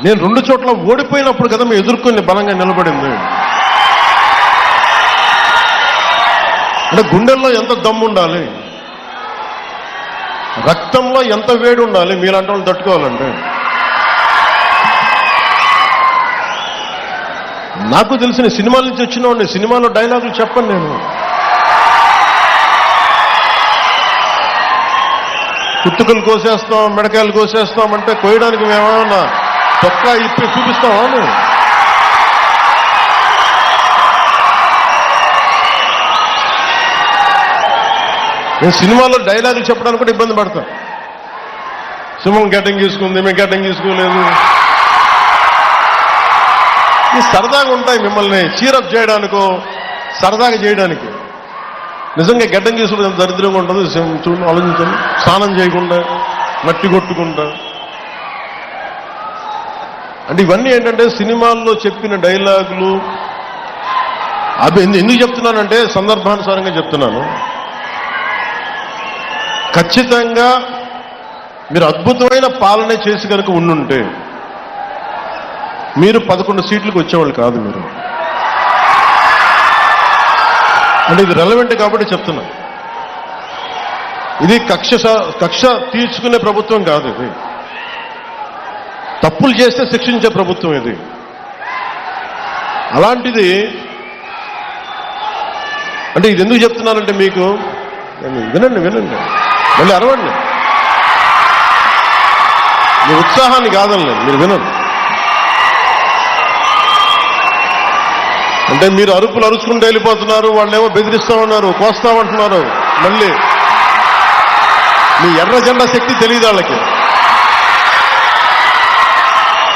నేను రెండు చోట్ల ఓడిపోయినప్పుడు కదా మేము ఎదుర్కొని బలంగా నిలబడింది. అంటే గుండెల్లో ఎంత దమ్ము ఉండాలి? రక్తంలో ఎంత వేడి ఉండాలి? మీలాంటి వాళ్ళు తట్టుకోవాలంటే నాకు తెలిసిన సినిమాల నుంచి వచ్చిన వాడిని సినిమాలో డైలాగులు చెప్పను నేను. కుత్తుకలు కోసేస్తాం మిడకాయలు కోసేస్తాం అంటే కోయడానికి మేమేమన్నా తొక్క ఇప్పి చూపిస్తామా నేను సినిమాలో డైలాగులు చెప్పడానికి కూడా ఇబ్బంది పడతాను సింహం గడ్డం తీసుకుంది మేము గడ్డం తీసుకోలేదు. ఇది సరదాగా ఉంటాయి మిమ్మల్ని చీరప్ చేయడానికో సరదాగా చేయడానికి. నిజంగా గడ్డం తీసుకుంటే దరిద్రంగా ఉంటుంది చూడండి ఆలోచించండి. స్నానం చేయకుండా మట్టి కొట్టుకుంటా. అంటే ఇవన్నీ ఏంటంటే సినిమాల్లో చెప్పిన డైలాగులు. అవి ఎందుకు చెప్తున్నానంటే సందర్భానుసారంగా చెప్తున్నాను. ఖచ్చితంగా మీరు అద్భుతమైన పాలన చేసి కనుక ఉండుంటే మీరు పదకొండు సీట్లకు వచ్చేవాళ్ళు కాదు మీరు. అంటే ఇది రెలవెంట్ కాబట్టి చెప్తున్నా. ఇది కక్ష స- కక్ష తీర్చుకునే ప్రభుత్వం కాదు ఇది. తప్పులు చేస్తే శిక్షించే ప్రభుత్వం ఇది. అలాంటిది అంటే ఇది ఎందుకు చెప్తున్నానంటే మీకు వినండి వినండి. మళ్ళీ అరవండి. మీ ఉత్సాహాన్ని కాదనలేదు మీరు వినండి. అంటే మీరు అరుపులు అరుచుకుంటూ వెళ్ళిపోతున్నారు వాళ్ళేమో బెదిరిస్తా ఉన్నారు కోస్తామంటున్నారు మళ్ళీ మీ ఎర్ర జెండా శక్తి తెలియదు వాళ్ళకి.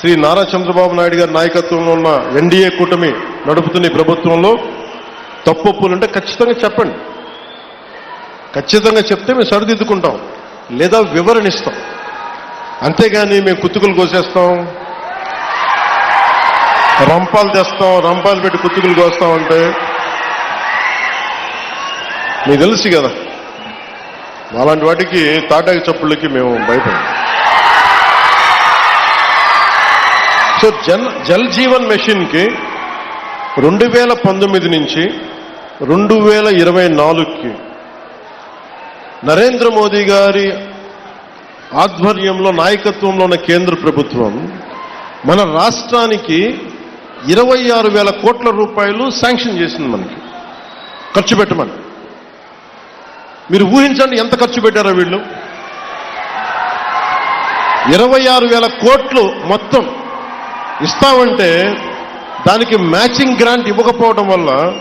శ్రీ నారా చంద్రబాబు నాయుడు గారి నాయకత్వంలో ఉన్న ఎన్డీఏ కూటమి నడుపుతున్న ప్రభుత్వంలో తప్పులుంటే ఖచ్చితంగా చెప్పండి. ఖచ్చితంగా చెప్తే మేము సరిదిద్దుకుంటాం. లేదా వివరణ ఇస్తాం అంతేగాని మేము కుత్తుకులు కోసేస్తాం. రంపాలు తెస్తాం. రంపాలు పెట్టి కుత్తుకులు కోస్తాం అంటే మీకు తెలుసు కదా. అలాంటి వాటికి తాటాకి చప్పుళ్ళకి మేము భయపడం సో జన్ జల్ జీవన్ మెషిన్కి రెండు వేల పంతొమ్మిది నుంచి రెండు వేల ఇరవై నాలుగుకి నరేంద్ర మోదీ గారి ఆధ్వర్యంలో నాయకత్వంలో ఉన్న కేంద్ర ప్రభుత్వం మన రాష్ట్రానికి ఇరవై ఆరు వేల కోట్ల రూపాయలు శాంక్షన్ చేసింది మనకి. ఖర్చు పెట్టమని. మీరు ఊహించండి ఎంత ఖర్చు పెట్టారో వీళ్ళు? ఇరవై ఆరు వేల కోట్లు మొత్తం ఇస్తామంటే దానికి మ్యాచింగ్ గ్రాంట్ ఇవ్వకపోవడం వల్ల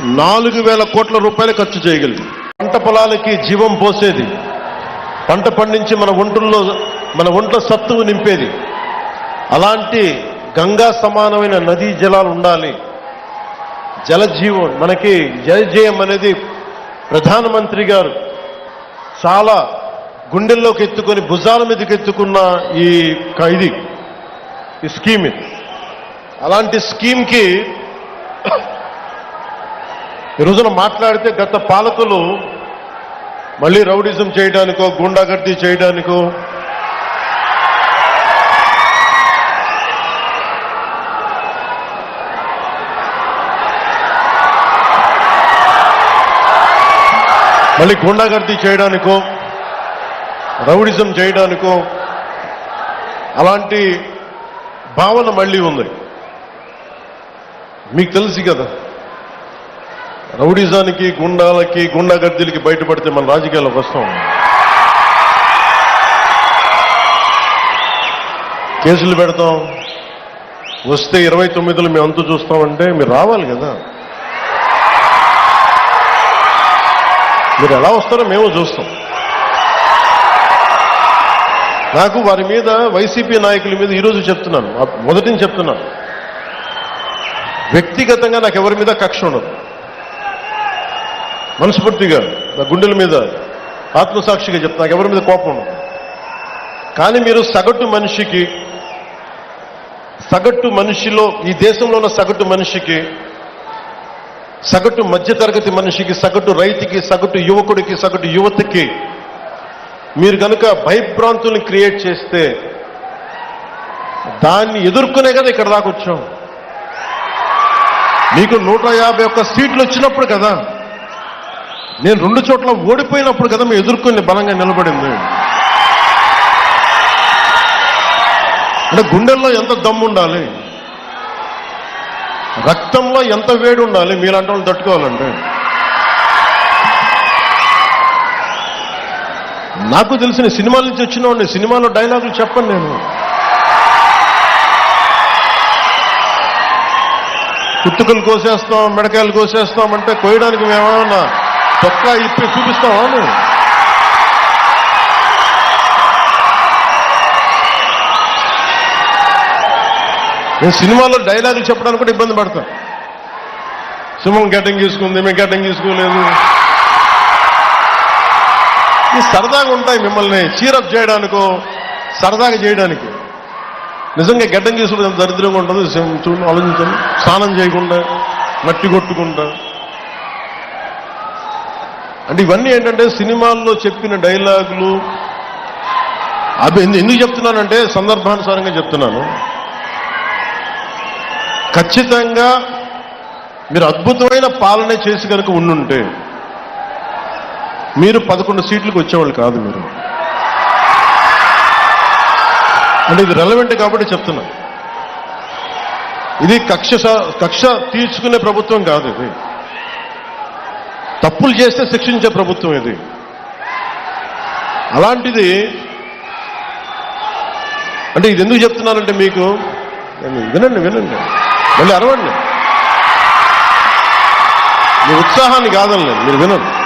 నాలుగు వేల కోట్ల రూపాయలు ఖర్చు చేయగలిగి. పంట పొలాలకి జీవం పోసేది. పంట పండించి మన ఒంట్లో మన ఒంట్లో సత్తువు నింపేది. అలాంటి గంగా సమానమైన నదీ జలాలు ఉండాలి. జలజీవం మనకి జలజీవం అనేది ప్రధానమంత్రి గారు చాలా గుండెల్లోకి ఎత్తుకొని భుజాల మీదకి ఎత్తుకున్న ఈ ఖైదీ. ఇది ఈ స్కీమ్ ఇది. అలాంటి స్కీమ్కి ఈ రోజున మాట్లాడితే గత పాలకులు మళ్ళీ రౌడిజం చేయడానికో గుండాగర్దీ చేయడానికో మళ్ళీ గుండాగర్దీ చేయడానికో రౌడిజం చేయడానికో అలాంటి భావన మళ్ళీ ఉంది. మీకు తెలుసు కదా రౌడిజానికి గుండాలకి గుండాగర్దీలకి బయటపడితే మన రాజకీయాల్లోకి వస్తాం కేసులు పెడతాం. వస్తే ఇరవై తొమ్మిదిలో మేము అంతు చూస్తామంటే మీరు రావాలి కదా. మీరు ఎలా వస్తారో మేము చూస్తాం. నాకు వారి మీద వైసీపీ నాయకుల మీద ఈరోజు చెప్తున్నాను. మొదటిని మొదటి చెప్తున్నాను. వ్యక్తిగతంగా నాకు ఎవరి మీద కక్ష ఉండదు. మనస్ఫూర్తిగా నా గుండెల మీద ఆత్మసాక్షిగా చెప్తా నాకు ఎవరి మీద కోపం ఉండదు. కానీ మీరు సగటు మనిషికి సగటు మనిషిలో ఈ దేశంలో ఉన్న సగటు మనిషికి సగటు మధ్యతరగతి మనిషికి సగటు రైతుకి సగటు యువకుడికి సగటు యువతకి మీరు కనుక భయభ్రాంతుల్ని క్రియేట్ చేస్తే దాన్ని ఎదుర్కొనే కదా ఇక్కడ దాకా వచ్చాం. మీకు నూట యాభై ఒక్క సీట్లు వచ్చినప్పుడు కదా నేను రెండు చోట్ల ఓడిపోయినప్పుడు కదా మేము ఎదుర్కొని బలంగా నిలబడింది. అంటే గుండెల్లో ఎంత దమ్ము ఉండాలి? రక్తంలో ఎంత వేడి ఉండాలి? మీలాంటి వాళ్ళు తట్టుకోవాలంటే. నాకు తెలిసిన సినిమాల నుంచి వచ్చిన వాడిని సినిమాలో డైలాగులు చెప్పను నేను. కుత్తుకలు కోసేస్తాం మెడకాయలు కోసేస్తాం అంటే కోయడానికి మేమేమన్నా తొక్క ఇప్పి చూపిస్తామా నువ్వు నేను సినిమాలో డైలాగులు చెప్పడానికి కూడా ఇబ్బంది పడతా సింహం గడ్డం తీసుకుంది మేము గడ్డం తీసుకోలేదు. ఈ సరదాగా ఉంటాయి మిమ్మల్ని. చీరప్ చేయడానికో సరదాగా చేయడానికి. నిజంగా గడ్డం తీసుకుంటే ఎంత దరిద్రంగా ఉంటుంది చూడండి ఆలోచించండి. స్నానం చేయకుండా మట్టి కొట్టుకుంటా. అంటే ఇవన్నీ ఏంటంటే సినిమాల్లో చెప్పిన డైలాగులు. అవి ఎందుకు చెప్తున్నానంటే సందర్భానుసారంగా చెప్తున్నాను. ఖచ్చితంగా మీరు అద్భుతమైన పాలన చేసి కనుక ఉండుంటే మీరు పదకొండు సీట్లకు వచ్చేవాళ్ళు కాదు మీరు. అంటే ఇది రెలవెంట్ కాబట్టి చెప్తున్నా. ఇది కక్ష స- కక్ష తీర్చుకునే ప్రభుత్వం కాదు ఇది. తప్పులు చేస్తే శిక్షించే ప్రభుత్వం ఇది. అలాంటిది అంటే ఇది ఎందుకు చెప్తున్నానంటే మీకు వినండి వినండి మళ్ళీ అరవండి. మీ ఉత్సాహాన్ని కాదండి మీరు వినండి.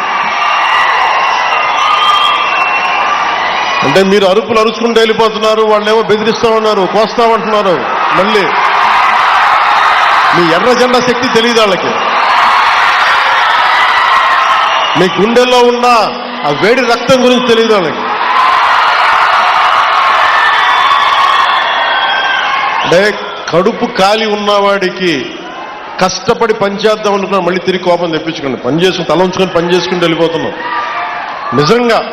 అంటే మీరు అరుపులు అరుచుకుంటూ వెళ్ళిపోతున్నారు వాళ్ళేమో బెదిరిస్తామన్నారు కోస్తామంటున్నారు మళ్ళీ. మీ ఎర్ర జెండా శక్తి తెలియదు వాళ్ళకి. మీ గుండెల్లో ఉన్న ఆ వేడి రక్తం గురించి తెలియదు వాళ్ళకి. అంటే కడుపు కాలి ఉన్నవాడికి కష్టపడి పనిచేద్దాం అనుకున్నా మళ్ళీ తిరిగి కోపం తెప్పించుకోండి. పని చేసుకుని తల ఉంచుకొని పని చేసుకుంటూ వెళ్ళిపోతున్నాం. నిజంగా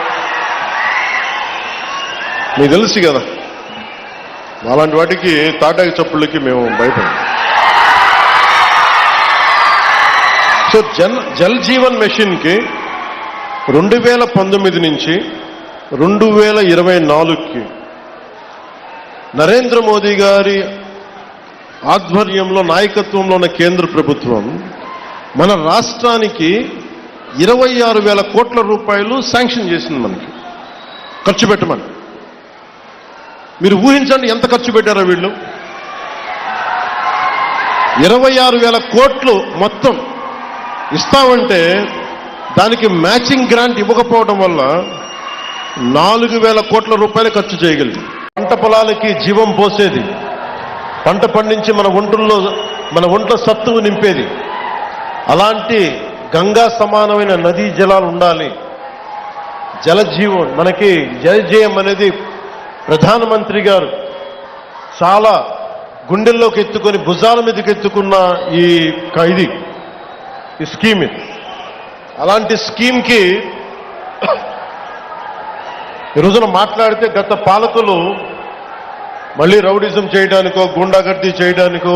మీకు తెలుసు కదా అలాంటి వాటికి తాటాకి చప్పుళ్ళకి మేము భయపడం సో జల్ జల్ జీవన్ మెషిన్కి రెండు వేల పంతొమ్మిది నుంచి రెండు వేల ఇరవై నాలుగుకి నరేంద్ర మోదీ గారి ఆధ్వర్యంలో నాయకత్వంలో ఉన్న కేంద్ర ప్రభుత్వం మన రాష్ట్రానికి ఇరవై ఆరు వేల కోట్ల రూపాయలు శాంక్షన్ చేసింది మనకి. ఖర్చు పెట్టమని. మీరు ఊహించండి ఎంత ఖర్చు పెట్టారో వీళ్ళు? ఇరవై ఆరు వేల కోట్లు మొత్తం ఇస్తామంటే దానికి మ్యాచింగ్ గ్రాంట్ ఇవ్వకపోవడం వల్ల నాలుగు వేల కోట్ల రూపాయలు ఖర్చు చేయగలిగింది పంట పొలాలకి జీవం పోసేది. పంట పండించి మన ఒంటుల్లో మన ఒంట్లో సత్తువు నింపేది. అలాంటి గంగా సమానమైన నదీ జలాలు ఉండాలి. జలజీవం మనకి జలజీయం అనేది ప్రధానమంత్రి గారు చాలా గుండెల్లోకి ఎత్తుకొని భుజాల మీదకి ఎత్తుకున్న ఈ ఖైదీ ఇది ఈ స్కీమ్ ఇది. అలాంటి స్కీమ్కి ఈ రోజున మాట్లాడితే గత పాలకులు మళ్ళీ రౌడిజం చేయడానికో గుండాగర్దీ చేయడానికో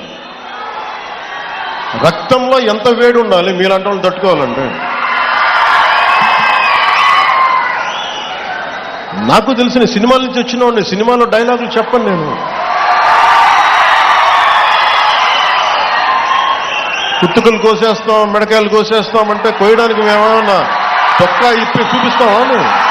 రక్తంలో ఎంత వేడి ఉండాలి మీలాంటి వాళ్ళు తట్టుకోవాలంటే? నాకు తెలిసిన సినిమాల నుంచి వచ్చిన వాడిని సినిమాలో డైలాగులు చెప్పండి నేను. కుత్తుకలు కోసేస్తాం మెడకాయలు కోసేస్తాం అంటే కోయడానికి మేమేమన్నా తొక్క ఇప్పి చూపిస్తామా నువ్వు?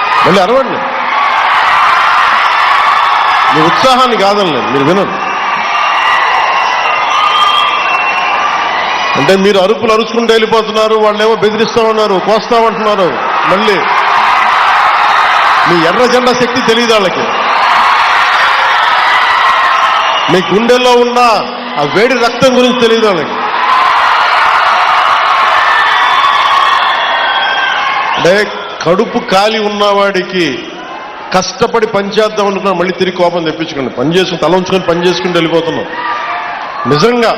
మళ్ళీ అరవండి. మీ ఉత్సాహాన్ని కాదనలేదు మీరు వినండి అంటే మీరు అరుపులు అరుచుకుంటూ వెళ్ళిపోతున్నారు వాళ్ళేమో బెదిరిస్తామన్నారు కోస్తామంటున్నారు మళ్ళీ మీ ఎర్ర జెండా శక్తి తెలియదు వాళ్ళకి. మీ గుండెల్లో ఉన్న ఆ వేడి రక్తం గురించి తెలియదు వాళ్ళకి. అంటే కడుపు కాలి ఉన్నవాడికి కష్టపడి పనిచేద్దాం అనుకున్నా మళ్ళీ తిరిగి కోపం తెప్పించుకోండి. పని చేసుకుని తల ఉంచుకొని పని చేసుకుంటూ వెళ్ళిపోతున్నాం. నిజంగా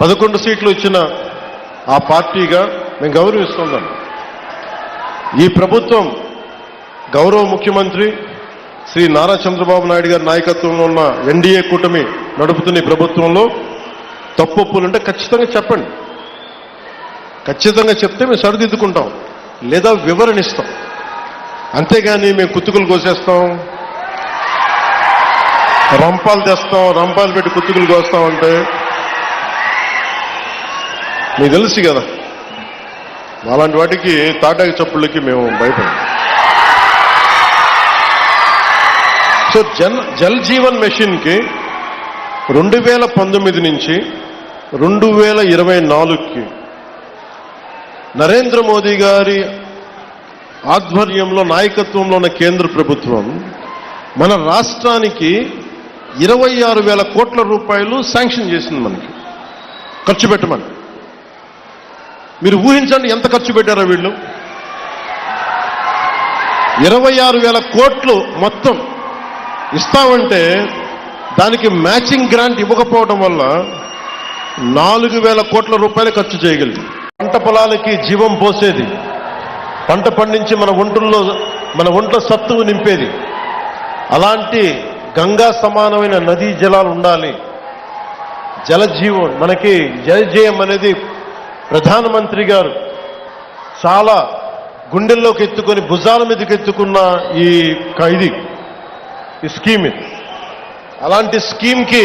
పదకొండు సీట్లు ఇచ్చిన ఆ పార్టీగా మేము గౌరవిస్తున్నాం ఈ ప్రభుత్వం గౌరవ ముఖ్యమంత్రి శ్రీ నారా చంద్రబాబు నాయుడు గారి నాయకత్వంలో ఉన్న ఎన్డీఏ కూటమి నడుపుతున్న ఈ ప్రభుత్వంలో తప్పొప్పులుంటే ఖచ్చితంగా చెప్పండి. ఖచ్చితంగా చెప్తే మేము సరిదిద్దుకుంటాం. లేదా వివరణ ఇస్తాం అంతేగాని మేము కుత్తుకులు కోసేస్తాం. రంపాలు తెస్తాం రంపాలు పెట్టి కుత్తుకులు కోస్తాం అంటే మీకు తెలుసు కదా అలాంటి వాటికి తాటాకి చప్పుళ్ళకి మేము భయపడం సో జల్ జల్ జీవన్ మెషిన్కి రెండు వేల పంతొమ్మిది నుంచి రెండు వేల ఇరవై నాలుగుకి నరేంద్ర మోదీ గారి ఆధ్వర్యంలో నాయకత్వంలో ఉన్న కేంద్ర ప్రభుత్వం మన రాష్ట్రానికి ఇరవై ఆరు వేల కోట్ల రూపాయలు శాంక్షన్ చేసింది మనకి. ఖర్చు పెట్టమని. మీరు ఊహించండి ఎంత ఖర్చు పెట్టారో వీళ్ళు? ఇరవై ఆరు వేల కోట్లు మొత్తం ఇస్తామంటే దానికి మ్యాచింగ్ గ్రాంట్ ఇవ్వకపోవడం వల్ల నాలుగు వేల కోట్ల రూపాయలు ఖర్చు చేయగలిగింది పంట పొలాలకి జీవం పోసేది. పంట పండించి మన ఒంటుల్లో మన ఒంట్లో సత్తువు నింపేది. అలాంటి గంగా సమానమైన నదీ జలాలు ఉండాలి. జలజీవం మనకి జలజయం అనేది ప్రధానమంత్రి గారు చాలా గుండెల్లోకి ఎత్తుకొని భుజాల మీదకి ఎత్తుకున్న ఈ ఖైదీ ఇది ఈ స్కీమ్ అలాంటి స్కీమ్కి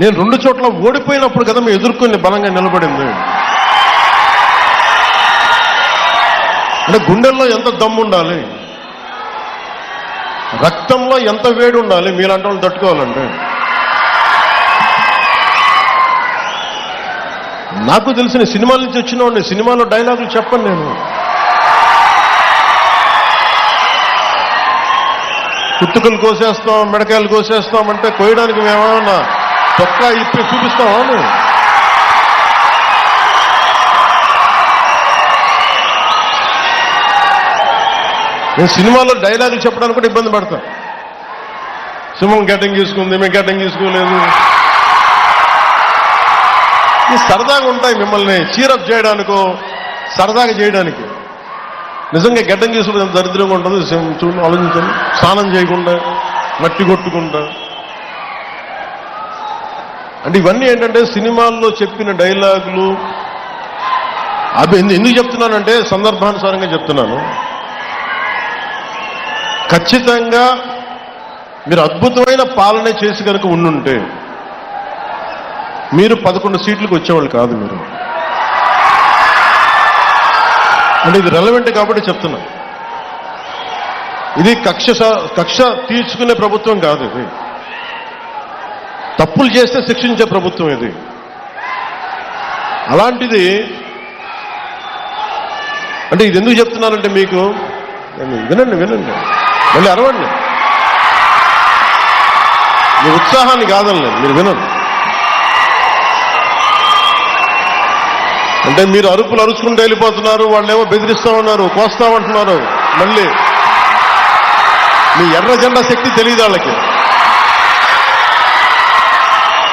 నేను రెండు చోట్ల ఓడిపోయినప్పుడు కదా మేము ఎదుర్కొని బలంగా నిలబడింది. అంటే గుండెల్లో ఎంత దమ్ము ఉండాలి? రక్తంలో ఎంత వేడి ఉండాలి? మీలాంటి వాళ్ళు తట్టుకోవాలంటే. నాకు తెలిసిన సినిమాల నుంచి వచ్చిన వాడిని సినిమాలో డైలాగులు చెప్పను నేను. కుత్తుకలు కోసేస్తాం మెడకాయలు కోసేస్తాం అంటే కోయడానికి మేమేమన్నా తొక్క ఇప్పి చూపిస్తామా మేము నేను సినిమాలో డైలాగులు చెప్పడానికి కూడా ఇబ్బంది పడతా. సింహం గడ్డం తీసుకుంది మేము గడ్డం తీసుకోలేదు. ఇది సరదాగా ఉంటాయి మిమ్మల్ని చీరప్ చేయడానికో సరదాగా చేయడానికి. నిజంగా గడ్డం తీసుకుంటే దరిద్రంగా ఉంటుంది చూడండి ఆలోచించండి. స్నానం చేయకుండా మట్టి కొట్టుకుంటా. అంటే ఇవన్నీ ఏంటంటే సినిమాల్లో చెప్పిన డైలాగులు. అవి ఎందుకు చెప్తున్నానంటే సందర్భానుసారంగా చెప్తున్నాను. ఖచ్చితంగా మీరు అద్భుతమైన పాలన చేసి కనుక ఉండుంటే మీరు పదకొండు సీట్లకు వచ్చేవాళ్ళు కాదు మీరు. అంటే ఇది రెలవెంట్ కాబట్టి చెప్తున్నా. ఇది కక్ష స- కక్ష తీర్చుకునే ప్రభుత్వం కాదు ఇది. తప్పులు చేస్తే శిక్షించే ప్రభుత్వం ఇది. అలాంటిది అంటే ఇది ఎందుకు చెప్తున్నానంటే మీకు వినండి వినండి మళ్ళీ అరవండి. మీ ఉత్సాహాన్ని కాదండి మీరు వినండి. అంటే మీరు అరుపులు అరుచుకుంటూ వెళ్ళిపోతున్నారు వాళ్ళేమో కోస్తా కోస్తామంటున్నారు మళ్ళీ. మీ ఎర్ర జెండా శక్తి తెలియదు వాళ్ళకి.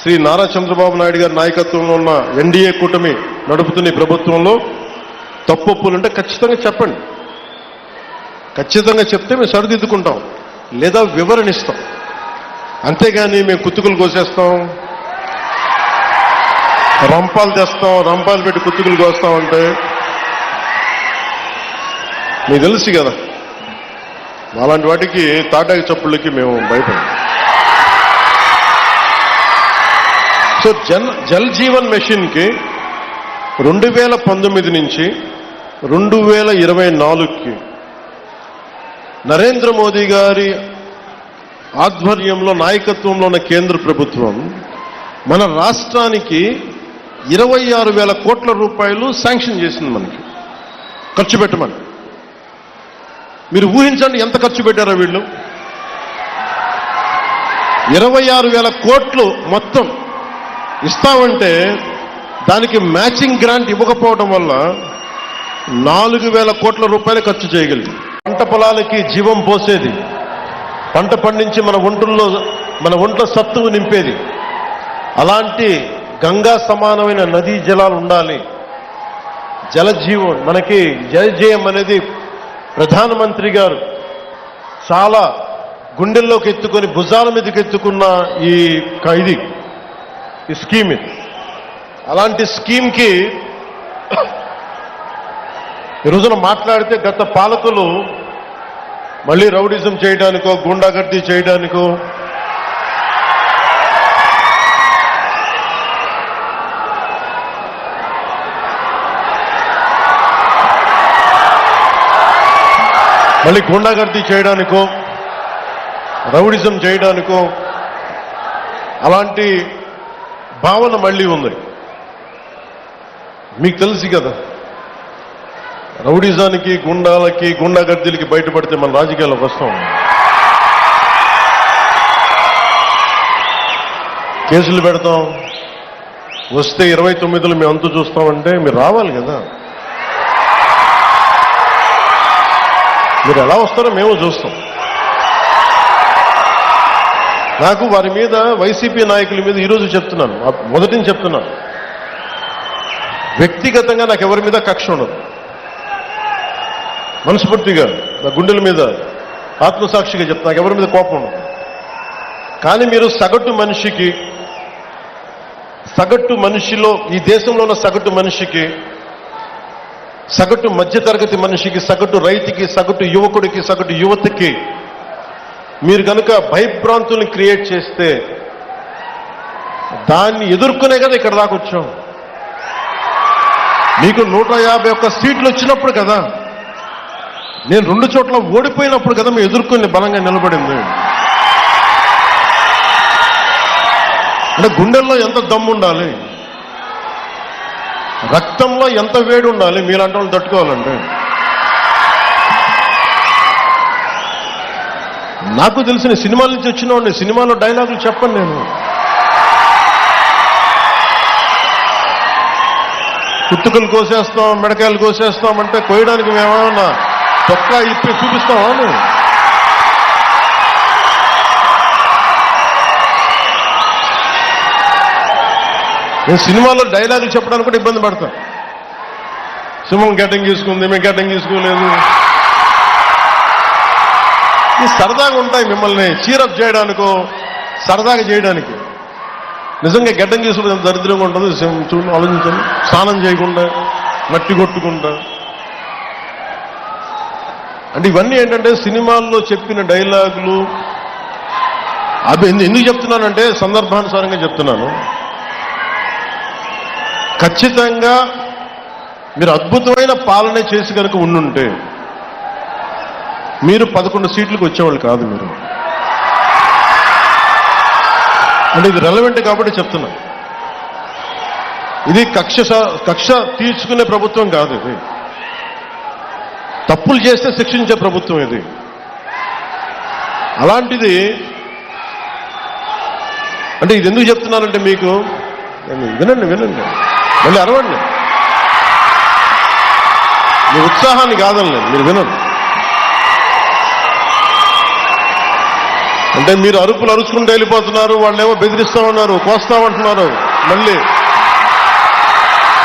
శ్రీ నారా చంద్రబాబు నాయుడు గారి నాయకత్వంలో ఉన్న ఎన్డీఏ కూటమి నడుపుతున్న ప్రభుత్వంలో తప్పొప్పులుంటే ఖచ్చితంగా చెప్పండి. ఖచ్చితంగా చెప్తే మేము సరిదిద్దుకుంటాం. లేదా వివరణ ఇస్తాం అంతేగాని మేము కుత్తుకులు కోసేస్తాం. రంపాలు తెస్తాం రంపాలు పెట్టి కుత్తుకులు కోస్తాం అంటే మీకు తెలుసు కదా అలాంటి వాటికి తాటాకి చప్పుళ్ళకి మేము భయపడం సో జన్ జల్ జీవన్ మెషిన్కి రెండు వేల పంతొమ్మిది నుంచి రెండు వేల ఇరవై నాలుగుకి నరేంద్ర మోదీ గారి ఆధ్వర్యంలో నాయకత్వంలో ఉన్న కేంద్ర ప్రభుత్వం మన రాష్ట్రానికి ఇరవై ఆరు వేల కోట్ల రూపాయలు శాంక్షన్ చేసింది మనకి. ఖర్చు పెట్టమని. మీరు ఊహించండి ఎంత ఖర్చు పెట్టారో వీళ్ళు? ఇరవై ఆరు వేల కోట్లు మొత్తం ఇస్తామంటే దానికి మ్యాచింగ్ గ్రాంట్ ఇవ్వకపోవడం వల్ల నాలుగు వేల కోట్ల రూపాయలు ఖర్చు చేయగలిగి పంట పొలాలకి జీవం పోసేది. పంట పండించి మన ఒంట్లో మన ఒంట్లో సత్తువు నింపేది. అలాంటి గంగా సమానమైన నదీ జలాలు ఉండాలి. జలజీవం మనకి జలజీవం అనేది ప్రధానమంత్రి గారు చాలా గుండెల్లోకి ఎత్తుకొని భుజాల మీదకి ఎత్తుకున్న ఈ ఖైదీ. ఈ స్కీమ్ ఇది. అలాంటి స్కీమ్కి ఈ రోజున మాట్లాడితే గత పాలకులు మళ్ళీ రౌడిజం చేయడానికో గుండాగర్దీ చేయడానికో మళ్ళీ గుండాగర్దీ చేయడానికో రౌడిజం చేయడానికో అలాంటి భావన మళ్ళీ ఉంది. మీకు తెలుసు కదా రౌడిజానికి గుండాలకి గుండాగర్దీలకి బయటపడితే మన రాజకీయాల్లోకి వస్తాం కేసులు పెడతాం. వస్తే ఇరవై తొమ్మిదిలో మేము అంతు చూస్తామంటే మీరు రావాలి కదా. మీరు ఎలా వస్తారో మేము చూస్తాం. నాకు వారి మీద వైసీపీ నాయకుల మీద ఈరోజు చెప్తున్నాను. మొదటిని మొదటి చెప్తున్నాను. వ్యక్తిగతంగా నాకు ఎవరి మీద కక్ష ఉండదు. మనస్ఫూర్తిగా నా గుండెల మీద ఆత్మసాక్షిగా చెప్తా నాకు ఎవరి మీద కోపం ఉండదు. కానీ మీరు సగటు మనిషికి సగటు మనిషిలో ఈ దేశంలో ఉన్న సగటు మనిషికి సగటు మధ్యతరగతి మనిషికి సగటు రైతుకి సగటు యువకుడికి సగటు యువతకి మీరు కనుక భయభ్రాంతుల్ని క్రియేట్ చేస్తే దాన్ని ఎదుర్కొనే కదా ఇక్కడ దాకా వచ్చాం. మీకు నూట యాభై ఒక్క సీట్లు వచ్చినప్పుడు కదా నేను రెండు చోట్ల ఓడిపోయినప్పుడు కదా మేము ఎదుర్కొని బలంగా నిలబడింది. అంటే గుండెల్లో ఎంత దమ్ము ఉండాలి? రక్తంలో ఎంత వేడి ఉండాలి? మీలాంటి వాళ్ళు తట్టుకోవాలంటే. నాకు తెలిసిన సినిమాల నుంచి వచ్చిన వాడిని సినిమాలో డైలాగులు చెప్పను నేను. కుత్తుకలు కోసేస్తాం మిడకాయలు కోసేస్తాం అంటే కోయడానికి మేమేమన్నా తొక్క ఇప్పి చూపిస్తామా నువ్వు నేను సినిమాలో డైలాగులు చెప్పడానికి కూడా ఇబ్బంది పడతాను. సింహం గడ్డం తీసుకుంది మేము గడ్డం తీసుకోలేదు ఈ సరదాగా ఉంటాయి మిమ్మల్ని చీరప్ చేయడానికో సరదాగా చేయడానికి. నిజంగా గడ్డం చేసుకుంటే ఎంత దరిద్రంగా ఉంటుంది చూడండి ఆలోచించండి. స్నానం చేయకుండా మట్టి కొట్టుకుంటా. అంటే ఇవన్నీ ఏంటంటే సినిమాల్లో చెప్పిన డైలాగులు. అవి ఎందుకు చెప్తున్నానంటే సందర్భానుసారంగా చెప్తున్నాను. ఖచ్చితంగా మీరు అద్భుతమైన పాలన చేసి కనుక ఉండుంటే మీరు పదకొండు సీట్లకు వచ్చేవాళ్ళు కాదు మీరు. అంటే ఇది రెలవెంట్ కాబట్టి చెప్తున్నా. ఇది కక్ష స- కక్ష తీర్చుకునే ప్రభుత్వం కాదు ఇది. తప్పులు చేస్తే శిక్షించే ప్రభుత్వం ఇది. అలాంటిది అంటే ఇది ఎందుకు చెప్తున్నానంటే మీకు వినండి వినండి మళ్ళీ అరవండి. మీ ఉత్సాహాన్ని కాదండి మీరు వినండి. అంటే మీరు అరుపులు అరుచుకుంటూ వెళ్ళిపోతున్నారు వాళ్ళేమో బెదిరిస్తామన్నారు కోస్తామంటున్నారు మళ్ళీ.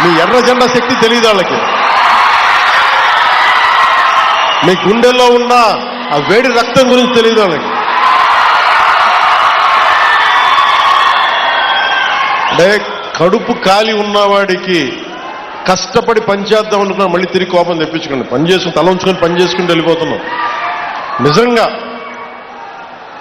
మీ ఎర్ర జెండా శక్తి తెలియదు వాళ్ళకి. మీ గుండెల్లో ఉన్న ఆ వేడి రక్తం గురించి తెలియదు వాళ్ళకి. అంటే కడుపు కాలి ఉన్నవాడికి కష్టపడి పనిచేద్దాం అనుకున్నా మళ్ళీ తిరిగి కోపం తెప్పించుకోండి పని చేసుకుని తల ఉంచుకొని పని చేసుకుని వెళ్ళిపోతున్నాం. నిజంగా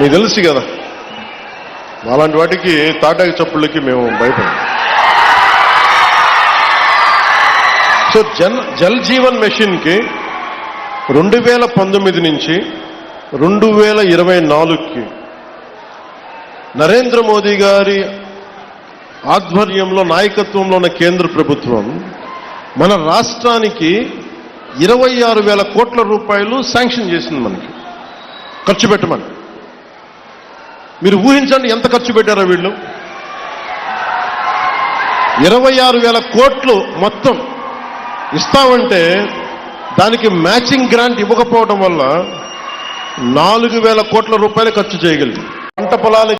మీకు తెలుసు కదా అలాంటి వాటికి తాటాకి చప్పుళ్ళకి మేము భయపడం సో జన్ జల్ జీవన్ మెషిన్కి రెండు వేల పంతొమ్మిది నుంచి రెండు వేల ఇరవై నాలుగుకి నరేంద్ర మోదీ గారి ఆధ్వర్యంలో నాయకత్వంలో ఉన్న కేంద్ర ప్రభుత్వం మన రాష్ట్రానికి ఇరవై ఆరు వేల కోట్ల రూపాయలు శాంక్షన్ చేసింది మనకి. ఖర్చు పెట్టమని. మీరు ఊహించండి ఎంత ఖర్చు పెట్టారో వీళ్ళు? ఇరవై ఆరు వేల కోట్లు మొత్తం ఇస్తామంటే దానికి మ్యాచింగ్ గ్రాంట్ ఇవ్వకపోవడం వల్ల నాలుగు వేల కోట్ల రూపాయలు ఖర్చు చేయగలిగింది పంట పొలాలకి